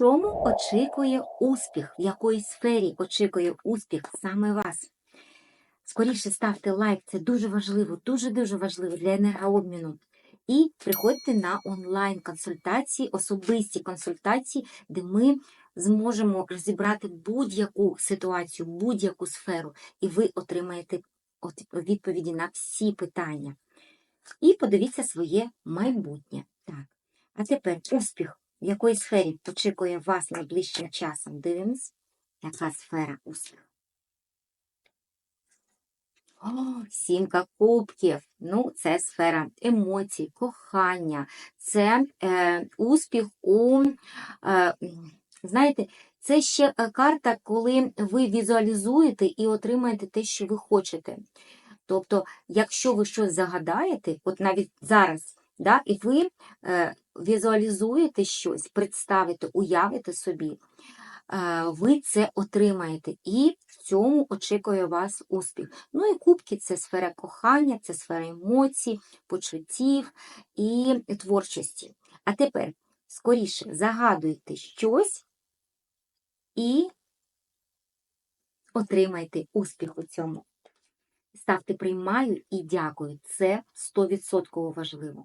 чому очікує успіх? В якої сфері очікує успіх саме вас? Скоріше ставте лайк, це дуже важливо, дуже-дуже важливо для енергообміну. І приходьте на онлайн-консультації, особисті консультації, де ми зможемо розібрати будь-яку ситуацію, будь-яку сферу, і ви отримаєте відповіді на всі питання. І подивіться своє майбутнє. Так. А тепер успіх. В якої сфері очікує вас найближчим часом? Дивимось, яка сфера успіху. О, сімка кубків. Ну, це сфера емоцій, кохання, це е, успіх у, е, знаєте, це ще е, карта, коли ви візуалізуєте і отримаєте те, що ви хочете. Тобто, якщо ви щось загадаєте, от навіть зараз, да, і ви е, візуалізуєте щось, представите, уявите собі, е, ви це отримаєте. І в цьому очікує вас успіх. Ну і кубки це сфера кохання, це сфера емоцій, почуттів і творчості. А тепер скоріше загадуйте щось і отримайте успіх у цьому. Ставте приймаю і дякую. Це 100% важливо.